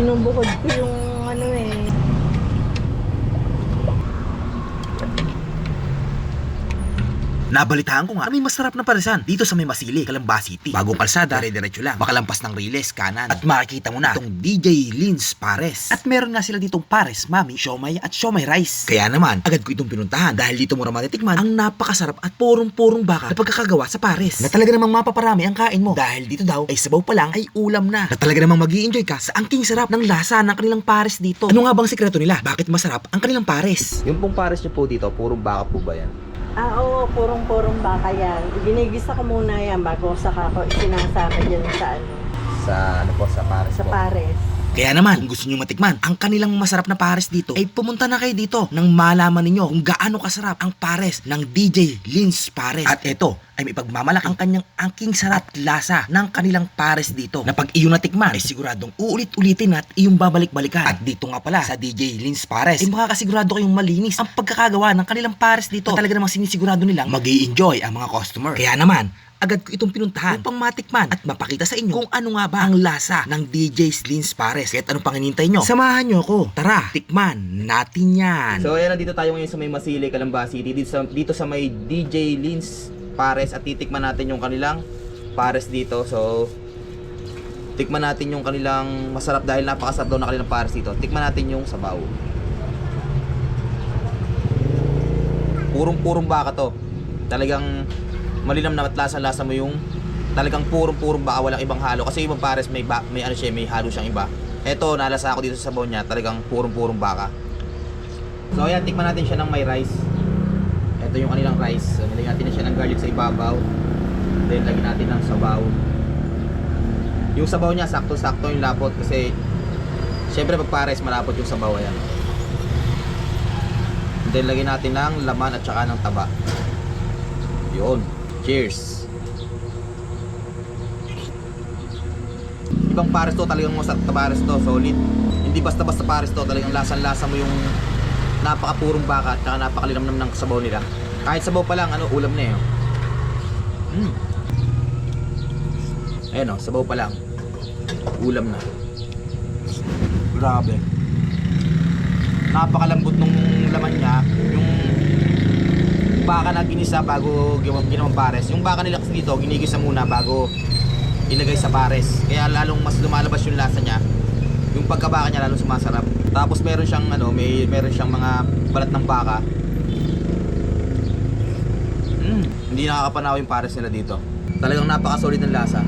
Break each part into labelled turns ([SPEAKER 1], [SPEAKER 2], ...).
[SPEAKER 1] binubukod ko yung ano eh.
[SPEAKER 2] Nabalitaan ko nga may masarap na parisan dito sa may Masili, Calamba City. Bagong kalsada, dire-diretso lang. Makalampas ng Riles, kanan. At makikita mo na itong DJ Lins Pares. At meron nga sila ditong pares, mami, siomay at siomay rice. Kaya naman, agad ko itong pinuntahan dahil dito mo naman ang napakasarap at purong-purong baka na pagkakagawa sa pares. Na talaga namang mapaparami ang kain mo. Dahil dito daw ay sabaw pa lang ay ulam na. Na talaga namang mag enjoy ka sa angking sarap ng lasa ng kanilang pares dito. Ano nga bang sekreto nila? Bakit masarap ang kanilang pares?
[SPEAKER 3] Yung pong pares nyo po dito, purong baka po ba yan?
[SPEAKER 1] Ah, oo, purong-purong baka yan. Ginigisa ko muna yan bago saka ko isinasama dyan sa ano,
[SPEAKER 3] Sa ano po, sa pares
[SPEAKER 1] sa
[SPEAKER 3] po.
[SPEAKER 1] pares.
[SPEAKER 2] Kaya naman, kung gusto nyo matikman ang kanilang masarap na pares dito, ay pumunta na kayo dito nang malaman ninyo kung gaano kasarap ang pares ng DJ Lins Pares. At ito ay may pagmamalaki ang kanyang angking sarap at lasa ng kanilang pares dito. Na pag iyong natikman, ay siguradong uulit-ulitin at iyong babalik-balikan. At dito nga pala sa DJ Lins Pares, ay makakasigurado kayong malinis ang pagkakagawa ng kanilang pares dito. At talaga namang sinisigurado nilang mag enjoy ang mga customer. Kaya naman, agad ko itong pinuntahan upang matikman at mapakita sa inyo kung ano nga ba ang lasa ng DJ Lins Pares. Kahit ano pang hinintay nyo, samahan nyo ako. Tara, tikman natin yan.
[SPEAKER 3] So ayan, nandito tayo ngayon sa may Masili, Calamba City. Dito sa, dito sa may DJ Lins Pares at titikman natin yung kanilang pares dito. So, tikman natin yung kanilang masarap dahil napakasarap daw na kanilang pares dito. Tikman natin yung sabaw. Purong-purong baka to. Talagang malinam na at lasa-lasa mo yung talagang purong-purong baka walang ibang halo kasi ibang pares may ba, may ano siya may halo siyang iba. Eto nalasa ako dito sa sabaw niya talagang purong-purong baka. So ayan, tikman natin siya ng may rice. Ito yung kanilang rice. So, nilagyan natin na siya ng garlic sa ibabaw. Then lagyan natin ng sabaw. Yung sabaw niya sakto-sakto yung lapot kasi syempre pag pares malapot yung sabaw ayan. Then lagyan natin ng laman at saka ng taba. Yun. Cheers. Ibang pares to talagang masarap na pares to, solid. Hindi basta-basta pares to, talagang lasang-lasa mo yung napakapurong baka at napakalinamnam ng sabaw nila. Kahit sabaw pa lang, ano, ulam na eh. oh. Mm. Ayan o, sabaw pa lang. Ulam na. Grabe. Napakalambot nung laman niya. Yung baka na ginisa bago ginawa- ginawang pares. Yung baka nila kasi dito, ginigisa muna bago ilagay sa pares. Kaya lalong mas lumalabas yung lasa niya. Yung pagkabaka niya lalong sumasarap. Tapos meron siyang ano, may meron siyang mga balat ng baka. Mm, hindi nakakapanaw yung pares nila dito. Talagang napaka-solid ng lasa.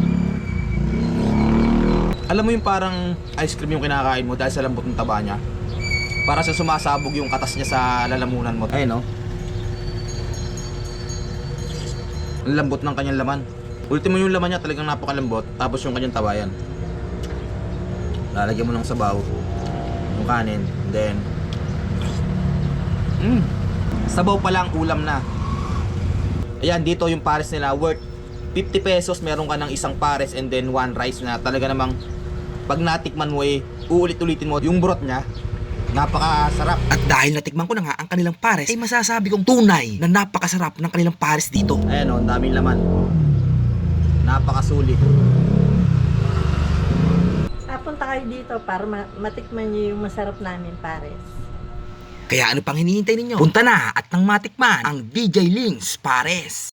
[SPEAKER 3] Alam mo yung parang ice cream yung kinakain mo dahil sa lambot ng taba niya. Para sa sumasabog yung katas niya sa lalamunan mo. Ayun no. Ang lambot ng kanyang laman. Ultimo yung laman niya talagang napakalambot. Tapos yung kanyang taba yan. Lalagyan mo ng sabaw. Yung kanin. Then, mm, sabaw pa lang ulam na. Ayan, dito yung pares nila worth 50 pesos. Meron ka ng isang pares and then one rice na talaga namang pag natikman mo eh, uulit-ulitin mo yung broth niya. Napakasarap.
[SPEAKER 2] At dahil natikman ko na nga ang kanilang pares, ay masasabi kong tunay na napakasarap ng kanilang pares dito.
[SPEAKER 3] Ayan o, ang daming laman. Napakasulit.
[SPEAKER 1] Papunta kayo dito para ma- matikman niyo yung masarap namin pares.
[SPEAKER 2] Kaya ano pang hinihintay ninyo? Punta na at nang matikman ang DJ Lings Pares.